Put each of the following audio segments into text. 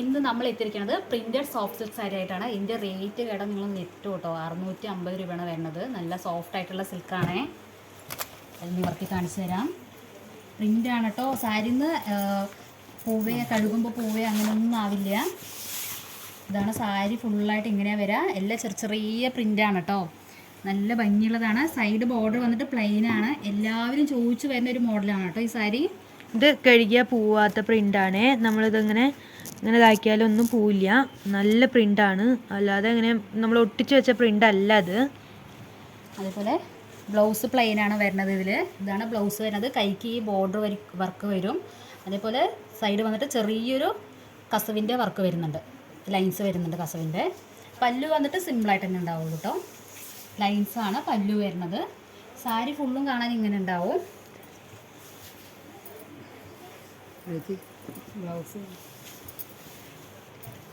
ഇന്ന് നമ്മൾ എത്തിയിരിക്കുന്നത് പ്രിന്റഡ് സോഫ്റ്റ് സിൽക്ക് സാരി ആയിട്ടാണ്. ഇതിന്റെ റേറ്റ് കേട്ടോ നിങ്ങൾ നെറ്റ് കേട്ടോ. അറുന്നൂറ്റി അമ്പത് രൂപയാണ് വരുന്നത്. നല്ല സോഫ്റ്റ് ആയിട്ടുള്ള സിൽക്കാണേ അത് നിവർത്തി കാണിച്ചു തരാം. പ്രിന്റാണ് കേട്ടോ. സാരിന്ന് പൂവേ കഴുകുമ്പോൾ പൂവേ അങ്ങനെയൊന്നും ആവില്ല. ഇതാണ് സാരി ഫുള്ളായിട്ട് ഇങ്ങനെയാണ് വരിക എല്ലാം ചെറിയ ചെറിയ പ്രിന്റാണ് കേട്ടോ. നല്ല ഭംഗിയുള്ളതാണ്. സൈഡ് ബോർഡർ വന്നിട്ട് പ്ലെയിൻ ആണ്. എല്ലാവരും ചോദിച്ചു വരുന്ന ഒരു മോഡലാണ് കേട്ടോ ഈ സാരി ഇത് കഴുകിയ പൂവാത്ത പ്രിന്റാണ് നമ്മളിതിങ്ങനെ ഇങ്ങനെ ഇതാക്കിയാലും ഒന്നും പോവില്ല. നല്ല പ്രിന്റാണ് അല്ലാതെ ഇങ്ങനെ നമ്മൾ ഒട്ടിച്ച് വെച്ച പ്രിന്റ് അല്ല അത്. അതുപോലെ ബ്ലൗസ് പ്ലെയിൻ ആണ് വരുന്നത് ഇതിൽ ഇതാണ് ബ്ലൗസ് വരുന്നത്. കൈക്ക് ഈ ബോർഡർ വർക്ക് വരും. അതേപോലെ സൈഡ് വന്നിട്ട് ചെറിയൊരു കസവിന്റെ വർക്ക് വരുന്നുണ്ട്. ലൈൻസ് വരുന്നുണ്ട് കസവിന്റെ. പല്ലു വന്നിട്ട് സിമ്പിളായിട്ട് തന്നെ ഉണ്ടാവുള്ളൂ കേട്ടോ ലൈൻസ് ആണ് പല്ലു വരുന്നത്. സാരി ഫുള്ളും കാണാൻ ഇങ്ങനെ ഉണ്ടാവും. ബ്ലൗസ്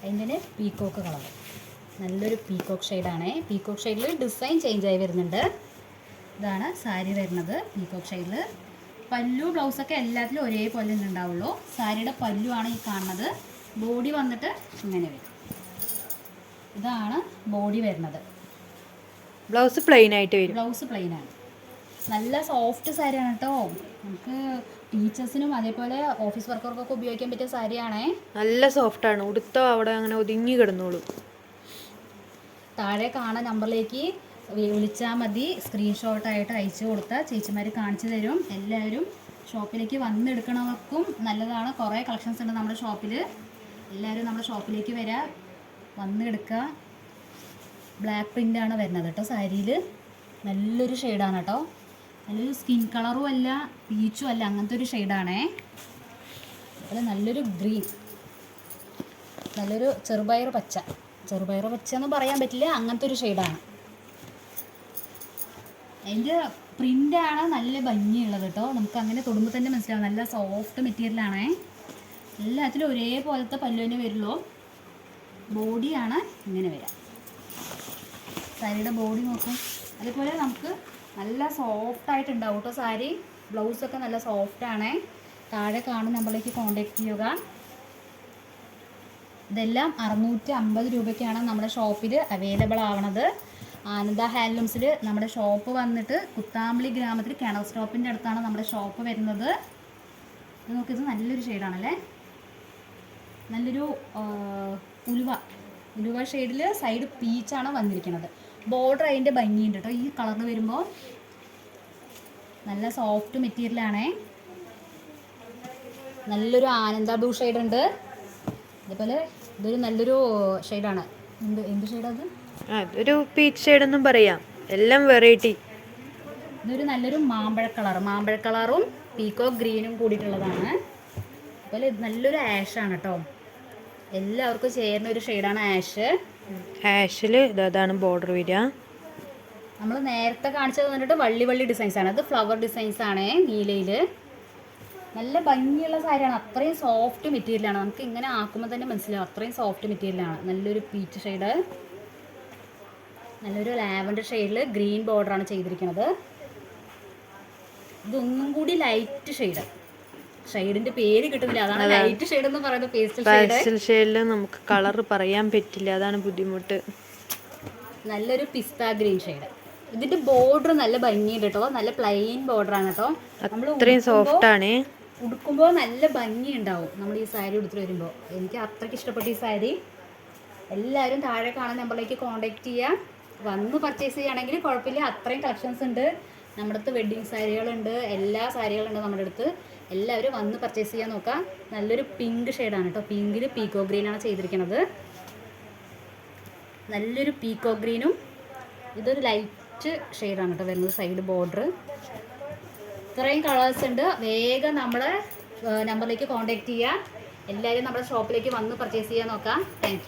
അതിന്റെ പീക്കോക്ക് കളർ നല്ലൊരു പീക്കോക്ക് ഷെയ്ഡാണ് പീക്കോക്ക് ഷെയ്ഡിൽ ഡിസൈൻ ചേഞ്ച് ആയി വരുന്നുണ്ട്. ഇതാണ് സാരി വരുന്നത് പീക്കോക്ക് ഷെയ്ഡിൽ പല്ലു ബ്ലൗസൊക്കെ എല്ലാത്തിലും ഒരേപോലെ തന്നെ ഉണ്ടാവുള്ളൂ. സാരിയുടെ പല്ലു ആണ് ഈ കാണുന്നത്. ബോഡി വന്നിട്ട് ഇങ്ങനെ വരും. ഇതാണ് ബോഡി വരുന്നത്. ബ്ലൗസ് പ്ലെയിൻ ആയിട്ട് വരും. ബ്ലൗസ് പ്ലെയിൻ ആണ്. നല്ല സോഫ്റ്റ് സാരിയാണ് കേട്ടോ നമുക്ക് ടീച്ചേഴ്സിനും അതേപോലെ ഓഫീസ് വർക്കർക്കൊക്കെ ഉപയോഗിക്കാൻ പറ്റിയ സാരിയാണേ നല്ല സോഫ്റ്റ് ആണ്. ഉടുത്ത അവിടെ അങ്ങനെ ഒതുങ്ങി കിടന്നോളൂ. താഴെ കാണുന്ന നമ്പറിലേക്ക് വിളിച്ചാൽ മതി. സ്ക്രീൻഷോട്ടായിട്ട് അയച്ചു കൊടുത്താൽ ചേച്ചിമാർ കാണിച്ചു തരും. എല്ലാവരും ഷോപ്പിലേക്ക് വന്നെടുക്കണവർക്കും നല്ലതാണ്. കുറേ കളക്ഷൻസ് ഉണ്ട് നമ്മുടെ ഷോപ്പിൽ എല്ലാവരും നമ്മുടെ ഷോപ്പിലേക്ക് വരാ. വന്നെടുക്കുക ബ്ലാക്ക് പ്രിന്റാണ് വരുന്നത് കേട്ടോ സാരിയിൽ നല്ലൊരു ഷെയ്ഡാണ് കേട്ടോ നല്ലൊരു സ്കിൻ കളറും അല്ല പീച്ചും അല്ല അങ്ങനത്തെ ഒരു ഷെയ്ഡാണേ അതുപോലെ നല്ലൊരു ഗ്രീൻ നല്ലൊരു ചെറുപയർ പച്ച. ചെറുപയർ പച്ച എന്ന് പറയാൻ പറ്റില്ല അങ്ങനത്തെ ഒരു ഷെയ്ഡാണ് അതിന്റെ പ്രിന്റാണ് നല്ല ഭംഗിയുള്ളത് കേട്ടോ നമുക്ക് അങ്ങനെ തൊടുമ്പോൾ തന്നെ മനസ്സിലാവും. നല്ല സോഫ്റ്റ് മെറ്റീരിയലാണേ എല്ലാത്തിലും ഒരേപോലത്തെ പല്ലുവിന് വരുള്ളൂ. ബോഡിയാണ് ഇങ്ങനെ വരിക സാരിയുടെ ബോഡി നോക്കും. അതേപോലെ നമുക്ക് നല്ല സോഫ്റ്റ് ആയിട്ടുണ്ട് ഉണ്ടാവും കേട്ടോ സാരി ബ്ലൗസൊക്കെ നല്ല സോഫ്റ്റ് ആണേ. താഴെ കാണുന്ന നമ്മളേക്ക് കോണ്ടാക്ട് ചെയ്യുക. ഇതെല്ലാം അറുന്നൂറ്റി അമ്പത് രൂപയ്ക്കാണ് നമ്മുടെ ഷോപ്പിൽ അവൈലബിൾ ആവണത്. ആനന്ദ ഹാൻഡ്ലൂംസിൽ നമ്മുടെ ഷോപ്പ് വന്നിട്ട് കുത്താമ്പളി ഗ്രാമത്തിൽ കിണർ സ്റ്റോപ്പിന്റെ അടുത്താണ് നമ്മുടെ ഷോപ്പ് വരുന്നത്. നോക്കിയത് നല്ലൊരു ഷെയ്ഡാണല്ലേ നല്ലൊരു ഉലുവ. ഉലുവ ഷെയ്ഡിൽ സൈഡ് പീച്ചാണ് വന്നിരിക്കുന്നത് ബോർഡർ അതിന്റെ ഭംഗിയുണ്ട് കേട്ടോ ഈ കളറിൽ വരുമ്പോൾ നല്ല സോഫ്റ്റ് മെറ്റീരിയലാണേ നല്ലൊരു ആനന്ദ ബ്ലൂ ഷെയ്ഡ് ഉണ്ട്. അതേപോലെ ഇതൊരു നല്ലൊരു ഷെയ്ഡാണ് എന്ത് എന്ത് ഷെയ്ഡത് അതൊരു പീച്ച് ഷെയ്ഡെന്നും പറയാം. എല്ലാം വെറൈറ്റി ഇതൊരു നല്ലൊരു മാമ്പഴ കളർ മാമ്പഴ കളറും പീക്കോ ഗ്രീനും കൂടിയിട്ടുള്ളതാണ്. അതുപോലെ നല്ലൊരു ആഷാണ് കേട്ടോ എല്ലാവർക്കും ചേരുന്ന ഒരു ഷെയ്ഡാണ് ആഷ്. ആഷിൽ ഇതാണ് ബോർഡർ വരിക. നമ്മൾ നേരത്തെ കാണിച്ചത് വന്നിട്ട് വള്ളി വള്ളി ഡിസൈൻസ് ആണ്. അത് ഫ്ലവർ ഡിസൈൻസ് ആണ് നീലയിൽ നല്ല ഭംഗിയുള്ള സാരിയാണ്. അത്രയും സോഫ്റ്റ് മെറ്റീരിയലാണ് നമുക്ക് ഇങ്ങനെ ആക്കുമ്പോൾ തന്നെ മനസ്സിലാവും. അത്രയും സോഫ്റ്റ് മെറ്റീരിയലാണ് നല്ലൊരു പീച്ച് ഷെയ്ഡ് നല്ലൊരു ലാവൻഡർ ഷെയ്ഡിൽ ഗ്രീൻ ബോർഡറാണ് ചെയ്തിരിക്കുന്നത് ഇതൊന്നും കൂടി ലൈറ്റ് ഷെയ്ഡ് ഷെയ്ഡിന്റെ പേര് കിട്ടുന്നില്ല. അതാണ് ലൈറ്റ് ഷെയ്ഡ് എന്ന് പറയുന്നത് പേസ്റ്റൽ പാസ്റ്റൽ ഷെയ്ഡിൽ നമുക്ക് കളർ പറയാൻ പറ്റില്ല. അതാണ് ബുദ്ധിമുട്ട്. നല്ലൊരു പിസ്ത ഗ്രീൻ ഷെയ്ഡ് ഇതിന്റെ ബോർഡർ നല്ല ഭംഗിയുണ്ട് കേട്ടോ നല്ല പ്ലെയിൻ ബോർഡർ ആണ് കേട്ടോ അത്രയും സോഫ്റ്റ് ആണ്. ഉടുക്കുമ്പോൾ നല്ല ഭംഗി ഉണ്ടാവും നമ്മൾ ഈ സാരി ഉടുത്തിട്ട് വരുമ്പോൾ എനിക്ക് അത്രയ്ക്ക് ഇഷ്ടപ്പെട്ട ഈ സാരി എല്ലാവരും താഴെ കാണുന്ന നമ്പറിലേക്ക് കോൺടാക്ട് ചെയ്യാം. വന്ന് പർച്ചേസ് ചെയ്യുകയാണെങ്കിൽ കുഴപ്പമില്ല. അത്രയും കളക്ഷൻസ് ഉണ്ട്. നമ്മുടെ അടുത്ത് വെഡ്ഡിങ് സാരികളുണ്ട് എല്ലാ സാരികളുണ്ട് നമ്മുടെ അടുത്ത്. എല്ലാവരും വന്ന് പർച്ചേസ് ചെയ്യാൻ നോക്കാം. നല്ലൊരു പിങ്ക് ഷെയ്ഡാണ് കേട്ടോ. പിങ്കിൽ പീക്കോ ഗ്രീനാണ് ചെയ്തിരിക്കുന്നത്. നല്ലൊരു പീക്കോ ഗ്രീനും ഇതൊരു ലൈറ്റ് ഷെയ്ഡാണ് കേട്ടോ വരുന്നത് സൈഡ് ബോർഡർ ഇത്രയും കളേഴ്സ് ഉണ്ട്. വേഗം നമ്മളെ നമ്പറിലേക്ക് കോൺടാക്ട് ചെയ്യുക എല്ലാവരും നമ്മുടെ ഷോപ്പിലേക്ക് വന്ന് പർച്ചേസ് ചെയ്യാൻ നോക്കാം. താങ്ക്